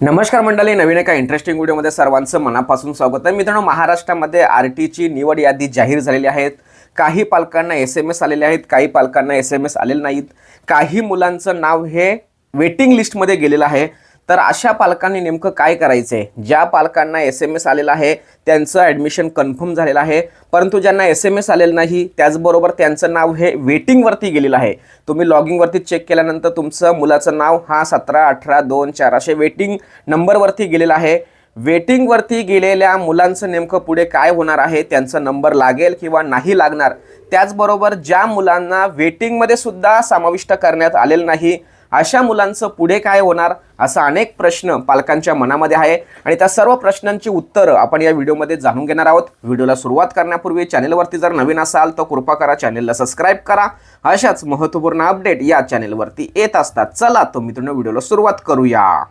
नमस्कार मंडळी नवीन एका इंटरेस्टिंग व्हिडिओमध्ये सर्वांचं मनापासून स्वागत आहे. मित्रांनो महाराष्ट्रामध्ये आर टीची निवड यादी जाहीर झालेली आहेत. काही पालकांना एस एम एस आलेले आहेत काही पालकांना एस एम एस आलेले नाहीत. काही मुलांचं नाव हे वेटिंग लिस्टमध्ये गेलेलं आहे. तर अशा पालकांनी नेमकं काय करायचं आहे ज्या पालकांना एस एम एस आलेलं आहे त्यांचं ॲडमिशन कन्फर्म झालेलं आहे. परंतु ज्यांना एस एम एस आलेलं नाही त्याचबरोबर त्यांचं नाव हे वेटिंगवरती गेलेलं आहे. तुम्ही लॉगिंगवरती चेक केल्यानंतर तुमचं मुलाचं नाव हा सतरा अठरा दोन चार असे वेटिंग नंबरवरती गेलेलं आहे. वेटिंगवरती गेलेल्या मुलांचं नेमकं पुढे काय होणार आहे त्यांचा नंबर लागेल किंवा नाही लागणार त्याचबरोबर ज्या मुलांना वेटिंगमध्ये सुद्धा समाविष्ट करण्यात आलेलं नाही अशा मुलांचं पुढे काय होणार असा अनेक प्रश्न पालकांच्या मनामध्ये आहे. आणि त्या सर्व प्रश्नांची उत्तरं आपण या व्हिडिओमध्ये जाणून घेणार आहोत. व्हिडिओला सुरुवात करण्यापूर्वी चॅनेलवरती जर नवीन असाल तर कृपा करा चॅनेलला सबस्क्राईब करा. अशाच महत्त्वपूर्ण अपडेट या चॅनेलवरती येत असतात. चला तर मित्रांनो व्हिडिओला सुरुवात करूया.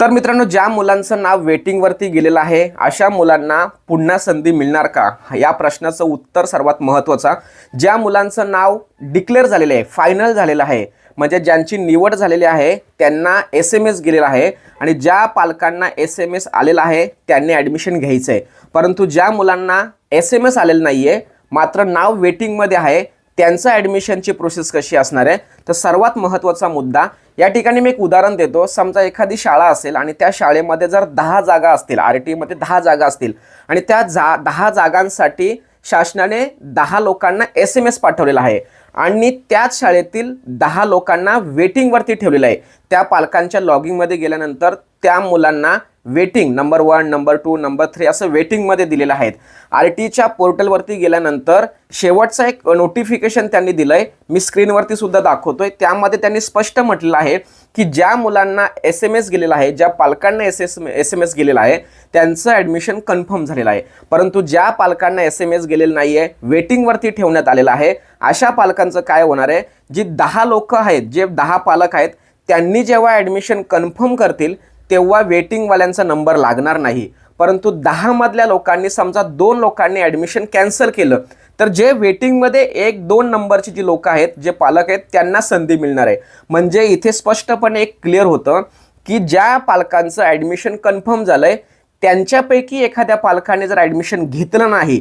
तर मित्रांनो ज्या मुलांचं नाव वेटिंगवरती गेलेलं आहे अशा मुलांना पुन्हा संधी मिळणार का? या प्रश्नाचं उत्तर सर्वात महत्त्वाचा. ज्या मुलांचं नाव डिक्लेअर झालेलं आहे फायनल झालेलं आहे म्हणजे ज्यांची निवड झालेली आहे त्यांना एस एम एस गेलेला आहे आणि ज्या पालकांना एस एम एस आलेला आहे त्यांनी ॲडमिशन घ्यायचं आहे परंतु ज्या मुलांना एस एम एस आलेलं नाही आहे मात्र नाव वेटिंगमध्ये आहे त्यांचं ॲडमिशनची प्रोसेस कशी असणार आहे? तर सर्वात महत्त्वाचा मुद्दा या ठिकाणी मी एक उदाहरण देतो. समजा एखादी शाळा असेल आणि त्या शाळेमध्ये जर दहा जागा असतील आर टीमध्ये दहा जागा असतील आणि त्या जा दहा जागांसाठी शासनाने दहा लोकांना एस एम एस पाठवलेला आहे आणि त्याच शाळेतील दहा लोकांना वेटिंगवरती ठेवलेलं आहे. त्या पालकांच्या लॉगिंगमध्ये गेल्यानंतर त्या मुलांना waiting number one number two number three असं वेटिंगमध्ये दिलेलं आहेत. आर टीच्या पोर्टलवरती गेल्यानंतर शेवटचं एक नोटिफिकेशन त्यांनी दिलं आहे मी स्क्रीनवरती सुद्धा दाखवतोय. त्यामध्ये त्यांनी स्पष्ट म्हटलं आहे की ज्या मुलांना एस एम एस गेलेला आहे ज्या पालकांना S S S M S गेलेला आहे त्यांचं ॲडमिशन कन्फर्म झालेलं आहे. परंतु ज्या पालकांना एस एम एस गेलेलं नाही आहे वेटिंगवरती ठेवण्यात आलेलं आहे. अशा पालकांचं काय होणार आहे? जी दहा लोक आहेत जे दहा पालक आहेत त्यांनी जेव्हा ॲडमिशन कन्फर्म करतील तेव्हा वेटिंगवाल्यांचा नंबर लागणार नाही. परंतु दहामधल्या लोकांनी समजा दोन लोकांनी ॲडमिशन कॅन्सल केलं तर जे वेटिंगमध्ये एक दोन नंबरची जी लोक आहेत जे पालक आहेत त्यांना संधी मिळणार आहे. म्हणजे इथे स्पष्टपणे एक क्लिअर होतं की ज्या पालकांचं ॲडमिशन कन्फर्म झालं आहे त्यांच्यापैकी एखाद्या पालकाने जर ॲडमिशन घेतलं नाही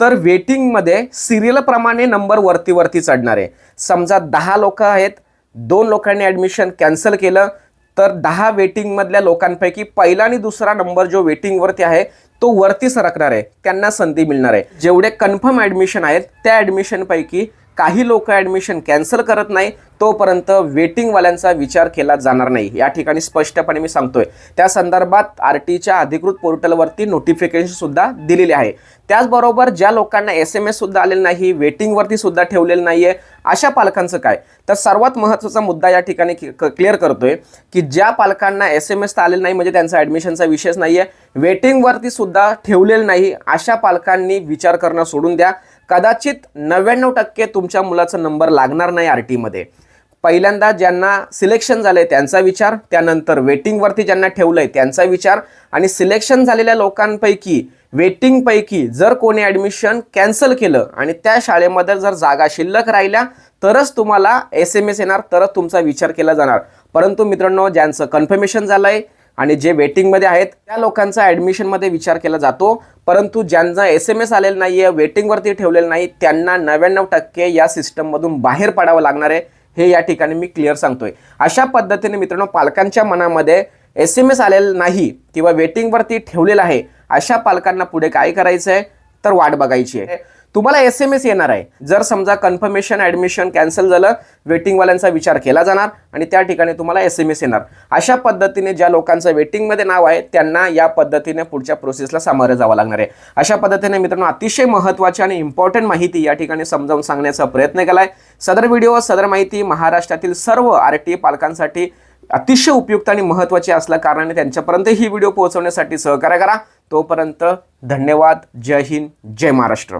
तर वेटिंगमध्ये सिरियलप्रमाणे नंबर वरती वरती चढणार आहे. समजा दहा लोकं आहेत दोन लोकांनी ॲडमिशन कॅन्सल केलं तर दहा वेटिंगमधल्या लोकांपैकी पहिला आणि दुसरा नंबर जो वेटिंगवरती आहे तो वरती सरकणार आहे. त्यांना संधी मिळणार आहे. जेवढे कन्फर्म ॲडमिशन आहेत त्या ॲडमिशनपैकी काही लोक ॲडमिशन कॅन्सल करत नाही तोपर्यंत वेटिंगवाल्यांचा विचार केला जाणार नाही. या ठिकाणी स्पष्टपणे मी सांगतोय. त्या संदर्भात आर टीच्या अधिकृत पोर्टलवरती नोटिफिकेशन सुद्धा आहे. त्याचबरोबर ज्या लोकांना एस एम एस सुद्धा आलेलं नाही वेटिंगवरती सुद्धा ठेवलेलं नाही आहे अशा पालकांचं काय? तर सर्वात महत्त्वाचा मुद्दा या ठिकाणी क्लिअर करतोय की ज्या पालकांना एस एम एस आलेलं नाही म्हणजे त्यांचा ॲडमिशनचा विषयच नाही आहे वेटिंगवरती सुद्धा ठेवलेलं नाही अशा पालकांनी विचार करणं सोडून द्या. कदाचित नव्याण्णव टक्के तुमच्या मुलाचा नंबर लागणार नाही आर टीमध्ये पहिल्यांदा ज्यांना सिलेक्शन झालं आहे त्यांचा विचार त्यानंतर वेटिंगवरती ज्यांना ठेवलं आहे त्यांचा विचार आणि सिलेक्शन झालेल्या लोकांपैकी वेटिंगपैकी जर कोणी ॲडमिशन कॅन्सल केलं आणि त्या शाळेमध्ये जर जागा शिल्लक राहिल्या तरच तुम्हाला एस एम एस येणार तरच तुमचा विचार केला जाणार. परंतु मित्रांनो ज्यांचं कन्फर्मेशन झालं आहे आणि जे वेटिंगमध्ये आहेत त्या लोकांचा ॲडमिशनमध्ये विचार केला जातो. परंतु ज्यांचा एस एम एस आलेलं नाही आहे वेटिंगवरती ठेवलेलं नाही त्यांना नव्याण्णव टक्के या सिस्टममधून बाहेर पडावं लागणार आहे हे या ठिकाणी मी क्लिअर सांगतोय. अशा पद्धतीने मित्रांनो पालकांच्या मनामध्ये एस एम एस आलेलं नाही किंवा वेटिंगवरती ठेवलेलं आहे अशा पालकांना पुढे काय करायचं आहे तर वाट बघायची आहे. तुम्हाला एस एम एस येणार आहे. जर समजा कन्फर्मेशन ॲडमिशन कॅन्सल झालं वेटिंगवाल्यांचा विचार केला जाणार आणि त्या ठिकाणी तुम्हाला एस एम एस येणार. अशा पद्धतीने ज्या लोकांचं वेटिंगमध्ये नाव आहे त्यांना या पद्धतीने पुढच्या प्रोसेसला सामोरं जावं लागणार आहे. अशा पद्धतीने मित्रांनो अतिशय महत्त्वाची आणि इम्पॉर्टंट माहिती या ठिकाणी समजावून सांगण्याचा प्रयत्न केला आहे सदर व्हिडिओ सदर माहिती महाराष्ट्रातील सर्व आर टी पालकांसाठी अतिशय उपयुक्त आणि महत्त्वाची असल्या कारणाने त्यांच्यापर्यंत ही व्हिडिओ पोहोचवण्यासाठी सहकार्य करा. तोपर्यंत धन्यवाद. जय हिंद जय महाराष्ट्र.